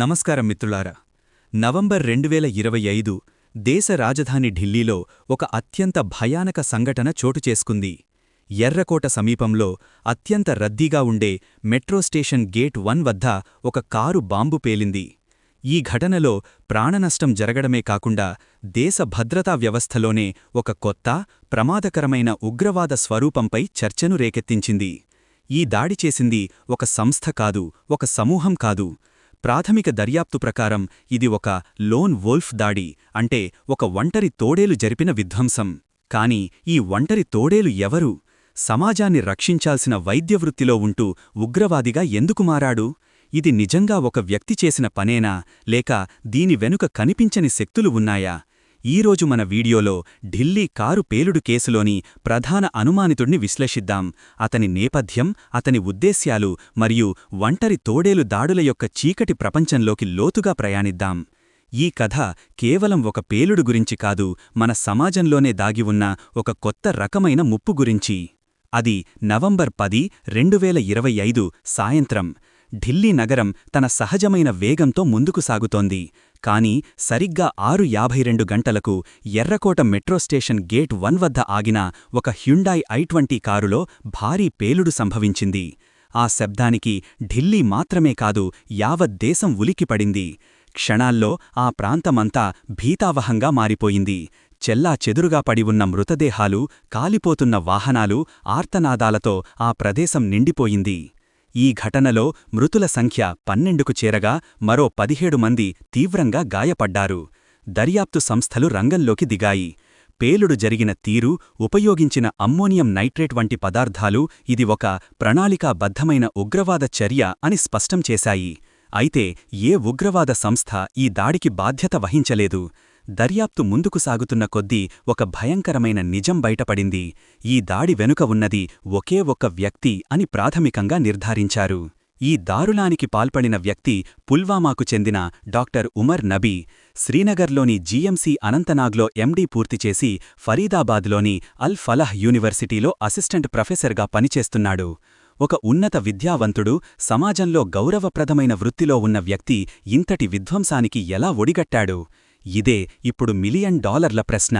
నమస్కారం మిత్రులారా. నవంబర్ రెండు వేల ఇరవై ఐదు దేశ రాజధాని ఢిల్లీలో ఒక అత్యంత భయానక సంఘటన చోటు చేసుకుంది. ఎర్రకోట సమీపంలో అత్యంత రద్దీగా ఉండే మెట్రో స్టేషన్ గేట్ వన్ వద్ద ఒక కారు బాంబు పేలింది. ఈ ఘటనలో ప్రాణనష్టం జరగడమే కాకుండా దేశ భద్రతా వ్యవస్థలోనే ఒక కొత్త ప్రమాదకరమైన ఉగ్రవాద స్వరూపంపై చర్చను రేకెత్తించింది. ఈ దాడి చేసింది ఒక సంస్థ కాదు ఒక సమూహం కాదు. ప్రాథమిక దర్యాప్తు ప్రకారం ఇది ఒక లోన్ వోల్ఫ్ దాడి అంటే ఒక ఒంటరి తోడేలు జరిపిన విధ్వంసం. కాని ఈ ఒంటరి తోడేలు ఎవరు? సమాజాన్ని రక్షించాల్సిన వైద్యవృత్తిలో ఉంటూ ఉగ్రవాదిగా ఎందుకు మారాడు? ఇది నిజంగా ఒక వ్యక్తి చేసిన పనేనా? లేక దీని వెనుక కనిపించని శక్తులు ఉన్నాయా? ఈరోజు మన వీడియోలో ఢిల్లీ కారు పేలుడు కేసులోని ప్రధాన అనుమానితుణ్ణి విశ్లేషిద్దాం. అతని నేపథ్యం అతని ఉద్దేశ్యాలు మరియు ఒంటరి తోడేలు దాడుల యొక్క చీకటి ప్రపంచంలోకి లోతుగా ప్రయాణిద్దాం. ఈ కథ కేవలం ఒక పేలుడు గురించి కాదు మన సమాజంలోనే దాగి ఉన్న ఒక కొత్త రకమైన ముప్పు గురించి. అది నవంబర్ పది రెండువేల ఇరవై ఐదు సాయంత్రం. ఢిల్లీ నగరం తన సహజమైన వేగంతో ముందుకు సాగుతోంది. కాని సరిగ్గా ఆరు యాభై రెండు గంటలకు ఎర్రకోట మెట్రో స్టేషన్ గేట్ వన్ వద్ద ఆగిన ఒక హ్యుండాయ్ ఐ ట్వంటీ కారులో భారీ పేలుడు సంభవించింది. ఆ శబ్దానికి ఢిల్లీ మాత్రమే కాదు యావత్ దేశం ఉలికిపడింది క్షణాల్లో ఆ ప్రాంతమంతా భీతావహంగా మారిపోయింది. చెల్లా చెదురుగా పడి ఉన్న మృతదేహాలు కాలిపోతున్న వాహనాలు ఆర్తనాదాలతో ఆ ప్రదేశం నిండిపోయింది. ఈ ఘటనలో మృతుల సంఖ్య పన్నెండుకు చేరగా మరో పదిహేడు మంది తీవ్రంగా గాయపడ్డారు. దర్యాప్తు సంస్థలు రంగంలోకి దిగాయి. పేలుడు జరిగిన తీరు ఉపయోగించిన అమ్మోనియం నైట్రేట్ వంటి పదార్థాలు ఇది ఒక ప్రణాళికాబద్ధమైన ఉగ్రవాద చర్య అని స్పష్టం చేశాయి. అయితే ఏ ఉగ్రవాద సంస్థ ఈ దాడికి బాధ్యత వహించలేదు? దర్యాప్తు ముందుకు సాగుతున్న కొద్దీ ఒక భయంకరమైన నిజం బయటపడింది. ఈ దాడి వెనుక ఉన్నది ఒకే ఒక్క వ్యక్తి అని ప్రాథమికంగా నిర్ధారించారు. ఈ దారులానికి పాల్పడిన వ్యక్తి పుల్వామాకు చెందిన డాక్టర్ ఉమర్ నబీ శ్రీనగర్లోని జీఎంసీ అనంతనాగ్లో ఎండీ పూర్తిచేసి ఫరీదాబాద్లోని అల్ ఫలహ్ యూనివర్సిటీలో అసిస్టెంట్ ప్రొఫెసర్గా పనిచేస్తున్నాడు. ఒక ఉన్నత విద్యావంతుడు సమాజంలో గౌరవప్రదమైన వృత్తిలో ఉన్న వ్యక్తి ఇంతటి విధ్వంసానికి ఎలా ఒడిగట్టాడు? ఇదే ఇప్పుడు మిలియన్ డాలర్ల ప్రశ్న.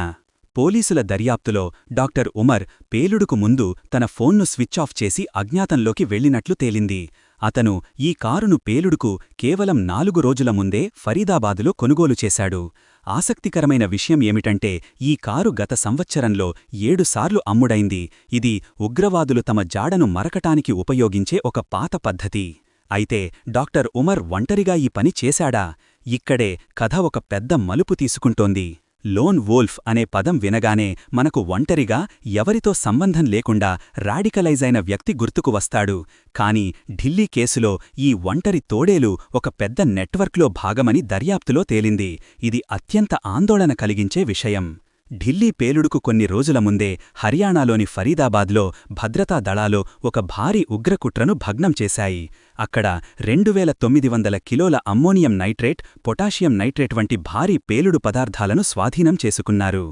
పోలీసుల దర్యాప్తులో డాక్టర్ ఉమర్ పేలుడుకు ముందు తన ఫోన్ను స్విచ్ ఆఫ్ చేసి అజ్ఞాతంలోకి వెళ్ళినట్లు తేలింది. అతను ఈ కారును పేలుడుకు కేవలం నాలుగు రోజుల ముందే ఫరీదాబాదులో కొనుగోలు చేశాడు. ఆసక్తికరమైన విషయం ఏమిటంటే ఈ కారు గత సంవత్సరంలో ఏడుసార్లు అమ్ముడైంది. ఇది ఉగ్రవాదులు తమ జాడను మరకటానికి ఉపయోగించే ఒక పాత పద్ధతి. అయితే డాక్టర్ ఉమర్ ఒంటరిగా ఈ పని చేశాడా? ఇక్కడే కథ ఒక పెద్ద మలుపు తీసుకుంటోంది. లోన్ వోల్ఫ్ అనే పదం వినగానే మనకు ఒంటరిగా ఎవరితో సంబంధం లేకుండా రాడికలైజ్ అయిన వ్యక్తి గుర్తుకు వస్తాడు. కాని ఢిల్లీ కేసులో ఈ ఒంటరి తోడేలు ఒక పెద్ద నెట్వర్క్లో భాగమని దర్యాప్తులో తేలింది. ఇది అత్యంత ఆందోళన కలిగించే విషయం. ఢిల్లీ పేలుడుకు కొన్ని రోజుల ముందే హర్యానాలోని ఫరీదాబాద్లో భద్రతా దళాలు ఒక భారీ ఉగ్రకుట్రను భగ్నం చేశాయి. అక్కడ రెండు వేల తొమ్మిది వందల కిలోల అమ్మోనియం నైట్రేట్ పొటాషియం నైట్రేట్ వంటి భారీ పేలుడు పదార్థాలను స్వాధీనం చేసుకున్నారు.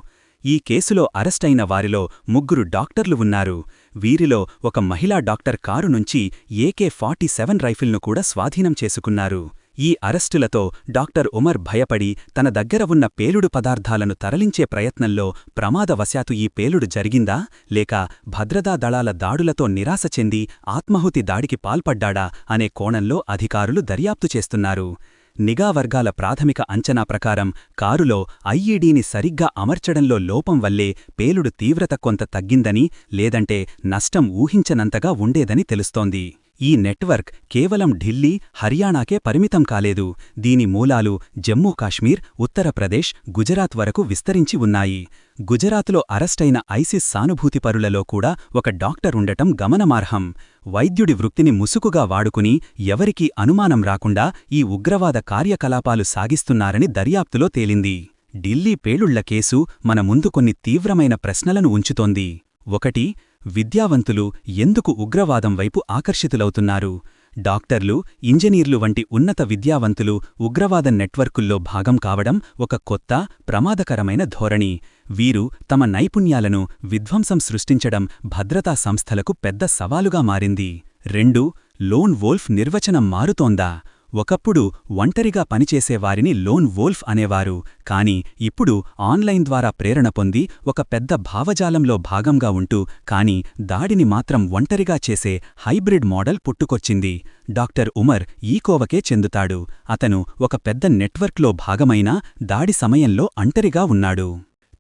ఈ కేసులో అరెస్టైన వారిలో ముగ్గురు డాక్టర్లు ఉన్నారు. వీరిలో ఒక మహిళా డాక్టర్ కారు నుంచి ఏకే ఫార్టీ సెవెన్ రైఫిల్ను కూడా స్వాధీనం చేసుకున్నారు. ఈ అరెస్టులతో డాక్టర్ ఉమర్ భయపడి తన దగ్గర ఉన్న పేలుడు పదార్థాలను తరలించే ప్రయత్నంలో ప్రమాదవశాతు ఈ పేలుడు జరిగిందా? లేక భద్రతా దళాల దాడులతో నిరాశ చెంది ఆత్మహుతి దాడికి పాల్పడ్డాడా? అనే కోణంలో అధికారులు దర్యాప్తు చేస్తున్నారు. నిఘా వర్గాల ప్రాథమిక అంచనా ప్రకారం కారులో ఐఈడీని సరిగ్గా అమర్చడంలో లోపం వల్లే పేలుడు తీవ్రత కొంత తగ్గిందని లేదంటే నష్టం ఊహించనంతగా ఉండేదని తెలుస్తోంది. ఈ నెట్వర్క్ కేవలం ఢిల్లీ హర్యానాకే పరిమితం కాలేదు. దీని మూలాలు జమ్మూ కాశ్మీర్ ఉత్తరప్రదేశ్ గుజరాత్ వరకు విస్తరించి ఉన్నాయి. గుజరాత్లో అరెస్టైన ఐసిస్ సానుభూతిపరులలో కూడా ఒక డాక్టర్ ఉండటం గమనమార్హం. వైద్యుడి వృత్తిని ముసుగుగా వాడుకుని ఎవరికీ అనుమానం రాకుండా ఈ ఉగ్రవాద కార్యకలాపాలు సాగిస్తున్నారని దర్యాప్తులో తేలింది. ఢిల్లీ పేలుళ్ళ కేసు మన ముందు కొన్ని తీవ్రమైన ప్రశ్నలను ఉంచుతోంది. ఒకటి విద్యావంతులు ఎందుకు ఉగ్రవాదం వైపు ఆకర్షితులవుతున్నారు? డాక్టర్లు ఇంజనీర్లు వంటి ఉన్నత విద్యావంతులు ఉగ్రవాద నెట్వర్కుల్లో భాగం కావడం ఒక కొత్త ప్రమాదకరమైన ధోరణి. వీరు తమ నైపుణ్యాలను విధ్వంసం సృష్టించడం భద్రతా సంస్థలకు పెద్ద సవాలుగా మారింది. రెండు లోన్ వోల్ఫ్ నిర్వచనం మారుతోందా? ఒకప్పుడు ఒంటరిగా పనిచేసేవారిని లోన్ వోల్ఫ్ అనేవారు. కాని ఇప్పుడు ఆన్లైన్ ద్వారా ప్రేరణ పొంది ఒక పెద్ద భావజాలంలో భాగంగా ఉంటూ కాని దాడిని మాత్రం ఒంటరిగా చేసే హైబ్రిడ్ మోడల్ పుట్టుకొచ్చింది. డాక్టర్ ఉమర్ ఈ కోవకే చెందుతాడు. అతను ఒక పెద్ద నెట్వర్క్లో భాగమైన దాడి సమయంలో అంటరిగా ఉన్నాడు.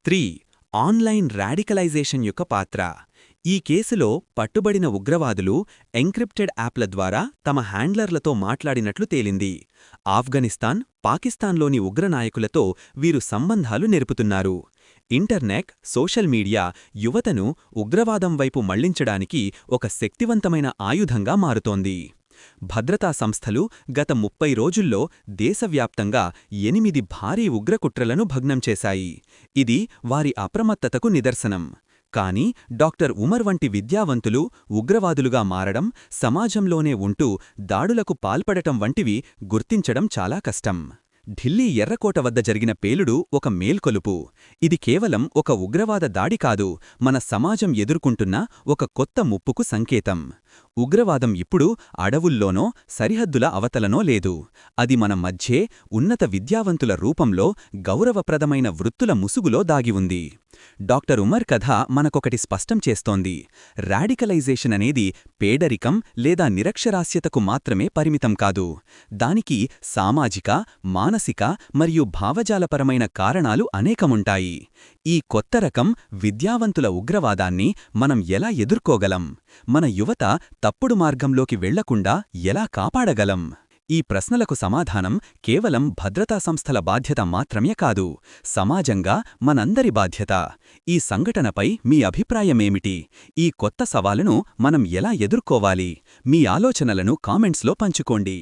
త్రీ. ఆన్లైన్ రాడికలైజేషన్ యొక్క పాత్ర. ఈ కేసులో పట్టుబడిన ఉగ్రవాదులు ఎంక్రిప్టెడ్ యాప్ల ద్వారా తమ హ్యాండ్లర్లతో మాట్లాడినట్లు తేలింది. ఆఫ్ఘనిస్తాన్ పాకిస్తాన్లోని ఉగ్రనాయకులతో వీరు సంబంధాలు నెరుపుతున్నారు. ఇంటర్నెట్ సోషల్ మీడియా యువతను ఉగ్రవాదం వైపు మళ్ళించడానికి ఒక శక్తివంతమైన ఆయుధంగా మారుతోంది. భద్రతా సంస్థలు గత ముప్పై రోజుల్లో దేశవ్యాప్తంగా ఎనిమిది భారీ ఉగ్రకుట్రలను భగ్నం చేశాయి. ఇది వారి అప్రమత్తతకు నిదర్శనం. కానీ డాక్టర్ ఉమర్ వంటి విద్యావంతులు ఉగ్రవాదులుగా మారడం సమాజంలోనే ఉంటూ దాడులకు పాల్పడటం వంటివి గుర్తించడం చాలా కష్టం. ఢిల్లీ ఎర్రకోట వద్ద జరిగిన పేలుడు ఒక మేల్కొలుపు. ఇది కేవలం ఒక ఉగ్రవాద దాడి కాదు మన సమాజం ఎదుర్కొంటున్న ఒక కొత్త ముప్పుకు సంకేతం. ఉగ్రవాదం ఇప్పుడు అడవుల్లోనో సరిహద్దుల అవతలనో లేదు. అది మన మధ్యే ఉన్నత విద్యావంతుల రూపంలో గౌరవప్రదమైన వృత్తుల ముసుగులో దాగి ఉంది. డాక్టర్ ఉమర్ కథ మనకొకటి స్పష్టం చేస్తోంది. రాడికలైజేషన్ అనేది పేడరికం లేదా నిరక్షరాస్యతకు మాత్రమే పరిమితం కాదు. దానికి సామాజిక మానసిక మరియు భావజాలపరమైన కారణాలు అనేకముంటాయి. ఈ కొత్త రకం విద్యావంతుల ఉగ్రవాదాన్ని మనం ఎలా ఎదుర్కోగలం? మన యువత తప్పుడు మార్గంలోకి వెళ్ళకుండా ఎలా కాపాడగలం? ఈ ప్రశ్నలకు సమాధానం కేవలం భద్రతా సంస్థల బాధ్యత మాత్రమే కాదు సమాజంగా మనందరి బాధ్యత. ఈ సంఘటనపై మీ అభిప్రాయమేమిటి? ఈ కొత్త సవాలును మనం ఎలా ఎదుర్కోవాలి? మీ ఆలోచనలను కామెంట్స్లో పంచుకోండి.